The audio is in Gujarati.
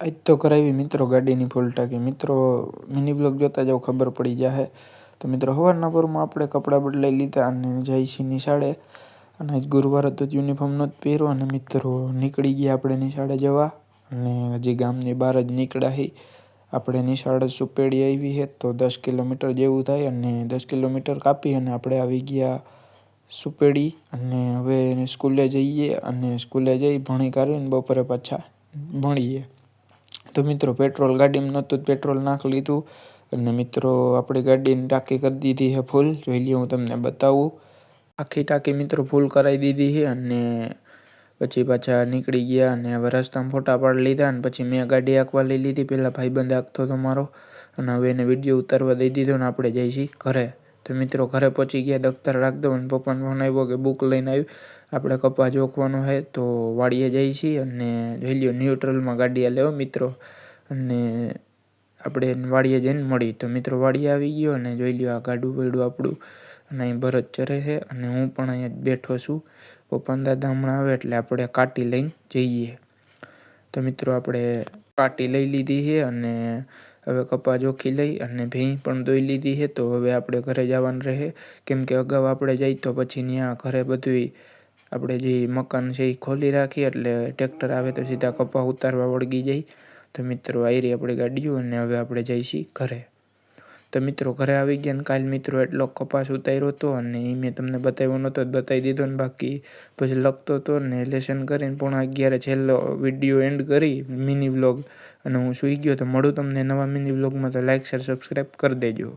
આજ તો કરાવી મિત્રો ગાડીની ફૂલ ટાંકી. મિત્રો મિની બ્લોગ જોતા જાવ ખબર પડી જાહે. તો મિત્રો સવારના પરમાં આપણે કપડાં બદલાઈ લીધા અને જાય છે નિશાળે અને આજ ગુરુવાર હતો યુનિફોર્મ જ પહેર્યો અને મિત્રો, નીકળી ગયા આપણે નિશાળે જવા. અને હજી ગામની બહાર જ નીકળ્યા હી. આપણે નિશાળ સુપેડી આવી છે તો દસ કિલોમીટર જેવું થાય અને દસ કિલોમીટર કાપી અને આપણે આવી ગયા સુપેડી. અને હવે સ્કૂલે જઈએ અને સ્કૂલે જઈ ભણી કાઢીને બપોરે પાછા ભણીએ. તો મિત્રો પેટ્રોલ ગાડીમાં નહોતું પેટ્રોલ નાખી લીધું. અને મિત્રો આપણી ગાડીની ટાંકી કરી દીધી છે ફૂલ. જોઈ લ્યો હું તમને બતાવું. આખી ટાંકી મિત્રો ફૂલ કરાવી દીધી છે અને પછી પાછા નીકળી ગયા અને હવે રસ્તામાં ફોટા પાડી લીધા અને પછી મેં ગાડી આંકવા લઈ લીધી. પહેલાં ભાઈબંધ આંકતો હતો મારો. અને હવે એને વીડિયો ઉતારવા દઈ દીધો ને આપણે છીએ ઘરે. તો મિત્રો ઘરે પહોંચી ગયા, દફતર રાખ દો અને પપ્પાને ફોન આવ્યો કે બુક લઈને આવ્યું આપણે કપા જોખવાનો છે તો વાડીએ જઈએ છીએ અને જોઈ લ્યો ન્યુટ્રલમાં ગાડી લેવો મિત્રો. અને આપણે વાડીએ જઈને મળી તો મિત્રો વાડીએ આવી ગયો અને જોઈ લ્યો આ ગાડું પડ્યું આપણું. અને અહીં ભરત ચરે છે અને હું પણ અહીંયા બેઠો છું. પપ્પાને દાદા હમણાં આવે એટલે આપણે કાટી લઈને જઈએ. તો મિત્રો આપણે કાટી લઈ લીધી છે અને હવે કપા જોખી લઈ અને ભેં પણ ધોઈ લીધી છે. તો હવે આપણે ઘરે જવાનું રહે. કેમ કે અગાઉ આપણે જઈ તો પછી ત્યાં ઘરે બધું આપણે જે મકાન છે એ ખોલી રાખીએ એટલે ટ્રેક્ટર આવે તો સીધા કપા ઉતારવા વળગી જાય. તો મિત્રો આવી આપણી ગાડીઓ અને હવે આપણે જઈશી ઘરે. તો મિત્રો, ઘરે આવી ગયા ને કાલ મિત્રો એટલો કપાસ ઉતાર્યો હતો અને એ મેં તમને બતાવ્યો નહોતો બતાવી દીધો ને બાકી. પછી લખતો હતો ને લેસન કરીને પોણા અગિયારે છેલ્લો વીડિયો એન્ડ કરી મિની વ્લોગ અને હું સૂઈ ગયો તો મળું તમને નવા મિની વ્લોગમાં તો લાઇક શેર સબસ્ક્રાઈબ કરી દેજો.